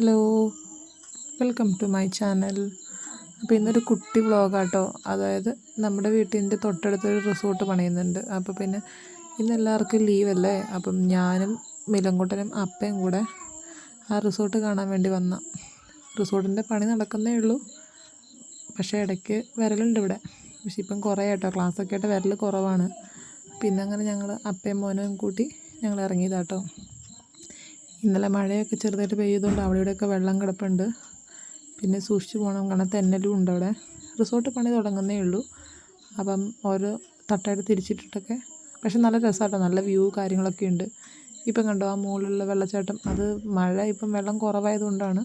Hello welcome to my channel. അപ്പോൾ ഇന്നൊരു കുട്ടി വ്ളോഗാട്ടോ. അതായത് നമ്മുടെ വീട്ടിന്റെ തൊട്ടടുത്തൊരു റിസോർട്ട് പണിയുന്നുണ്ട്. അപ്പോൾ പിന്നെ ഇന്ന് എല്ലാവർക്കും ലീവല്ലേ? അപ്പം ഞാനും മിലങ്കുട്ടനും അപ്പയും കൂടെ ആ റിസോർട്ട് കാണാൻ വേണ്ടി വന്ന. റിസോർട്ടിന്റെ പണി നടക്കുന്നേ ഉള്ളൂ. പക്ഷേ ഇടയ്ക്ക് വിരലുണ്ട് ഇവിടെ. പക്ഷെ ഇപ്പം കുറേ ആയിട്ടോ. ക്ലാസ്സൊക്കെ ആയിട്ട് വിരൽ കുറവാണ്. പിന്നെ അങ്ങനെ ഞങ്ങൾ അപ്പയും മോനും കൂട്ടി ഞങ്ങൾ ഇറങ്ങിയതാട്ടോ. ഇന്നലെ മഴയൊക്കെ ചെറുതായിട്ട് പെയ്തുകൊണ്ട് അവിടെ ഇവിടെയൊക്കെ വെള്ളം കിടപ്പുണ്ട്. പിന്നെ സൂക്ഷിച്ച് പോകണം. കാരണം തെന്നലും ഉണ്ട് അവിടെ. റിസോർട്ട് പണി തുടങ്ങുന്നേ ഉള്ളൂ. അപ്പം ഓരോ തട്ടായിട്ട് തിരിച്ചിട്ടിട്ടൊക്കെ. പക്ഷെ നല്ല രസമാട്ടോ. നല്ല വ്യൂ കാര്യങ്ങളൊക്കെ ഉണ്ട്. ഇപ്പം കണ്ടോ ആ മുകളിലുള്ള വെള്ളച്ചാട്ടം. അത് മഴ ഇപ്പം വെള്ളം കുറവായതുകൊണ്ടാണ്.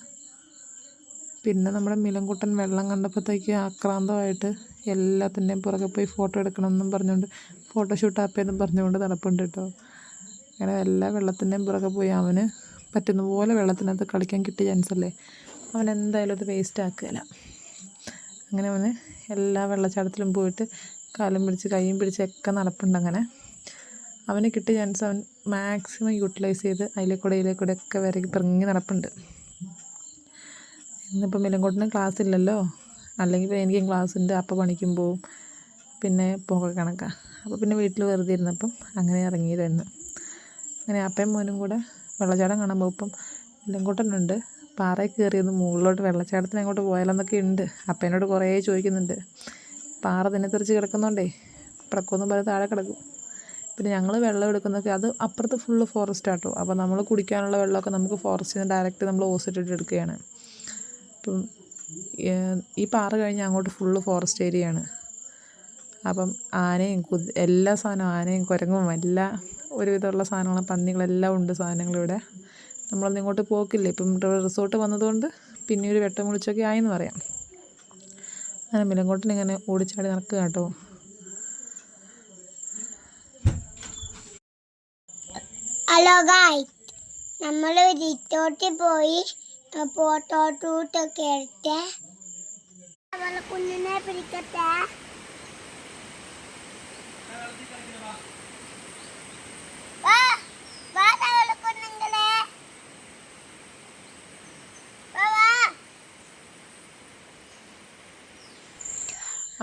പിന്നെ നമ്മുടെ മിലംകുട്ടൻ വെള്ളം കണ്ടപ്പോഴത്തേക്ക് ആക്രാന്തമായിട്ട് എല്ലാത്തിന്റെയും പുറകെ പോയി ഫോട്ടോ എടുക്കണമെന്നും പറഞ്ഞുകൊണ്ട് ഫോട്ടോഷൂട്ട് എന്നും പറഞ്ഞുകൊണ്ട് നടപ്പുണ്ട് കേട്ടോ. അങ്ങനെ എല്ലാ വെള്ളത്തിന്റെയും പുറകെ പോയി അവന് പറ്റുന്ന പോലെ വെള്ളത്തിനകത്ത് കളിക്കാൻ കിട്ടിയ ചാൻസ് അല്ലേ? അവൻ എന്തായാലും അത് വേസ്റ്റ് ആക്കുകയില്ല. അങ്ങനെ അവന് എല്ലാ വെള്ളച്ചാട്ടത്തിലും പോയിട്ട് കാലും പിടിച്ച് കൈയും പിടിച്ചൊക്കെ നടപ്പുണ്ട് അങ്ങനെ. അവന് കിട്ടിയ ചാൻസ് അവൻ മാക്സിമം യൂട്ടിലൈസ് ചെയ്ത് അതിലെ കൂടെ ഇതിലെ കൂടെ ഒക്കെ വരെ പിറങ്ങി നടപ്പുണ്ട്. ഇന്നിപ്പോൾ മിലങ്കോട്ടിന് ക്ലാസ് ഇല്ലല്ലോ. അല്ലെങ്കിൽ പിന്നെ എനിക്കും ക്ലാസ് ഉണ്ട്. അപ്പം പണിക്കും പോവും. പിന്നെ പോക കണക്കാണ് അപ്പോൾ പിന്നെ വീട്ടിൽ വെറുതെ ഇരുന്നപ്പം അങ്ങനെ ഇറങ്ങിയതായിരുന്നു അങ്ങനെ അപ്പയും മോനും കൂടെ വെള്ളച്ചാട്ടം കാണാൻ പോകും ഇപ്പം മിലങ്കോട്ടനുണ്ട് പാറയിൽ കയറിയത് മുകളിലോട്ട് വെള്ളച്ചാട്ടത്തിന് അങ്ങോട്ട് പോയാലെന്നൊക്കെ ഉണ്ട്. അപ്പേനോട് കുറേ ചോദിക്കുന്നുണ്ട്. പാറ തന്നെ തെറിച്ച് കിടക്കുന്നോണ്ടേ കിടക്കുമെന്നും പറഞ്ഞ് താഴെ കിടക്കും. പിന്നെ ഞങ്ങൾ വെള്ളം എടുക്കുന്നൊക്കെ അത് അപ്പുറത്ത് ഫുള്ള് ഫോറസ്റ്റ് ആട്ടോ. അപ്പോൾ നമ്മൾ കുടിക്കാനുള്ള വെള്ളമൊക്കെ നമുക്ക് ഫോറസ്റ്റിൽ നിന്ന് ഡയറക്റ്റ് നമ്മൾ ഓസിട്ടിട്ട് എടുക്കുകയാണ്. അപ്പം ഈ പാറ കഴിഞ്ഞ് അങ്ങോട്ട് ഫുള്ള് ഫോറസ്റ്റ് ഏരിയ ആണ്. അപ്പം ആനയും കുതി എല്ലാ സാധനവും ആനയും കുരങ്ങും എല്ലാ ഒരുവിധമുള്ള സാധനങ്ങളും പന്നികളെല്ലാം ഉണ്ട് സാധനങ്ങളിവിടെ. നമ്മളൊന്നും ഇങ്ങോട്ട് പോക്കില്ല? ഇപ്പം ഇവിടെ റിസോർട്ട് വന്നതുകൊണ്ട് പിന്നെ ഒരു വെട്ടം വിളിച്ചൊക്കെ ആയെന്ന് പറയാം. അങ്ങനെ മിലങ്കോട്ടിന് ഇങ്ങനെ ഓടിച്ചാടി നടക്കുക കേട്ടോ. ഹലോ ഗായ് നമ്മൾ റിസോർട്ടിൽ പോയി. ഫോട്ടോ ഷൂട്ടൊക്കെ എടുത്ത്. കുഞ്ഞിനെ പിടിക്കട്ടെ.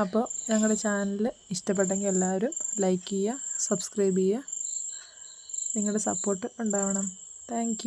അപ്പോൾ ഞങ്ങളുടെ ചാനൽ ഇഷ്ടപ്പെട്ടെങ്കിൽ എല്ലാവരും ലൈക്ക് ചെയ്യുക സബ്സ്ക്രൈബ് ചെയ്യുക. നിങ്ങളുടെ സപ്പോർട്ട് ഉണ്ടാവണം. താങ്ക്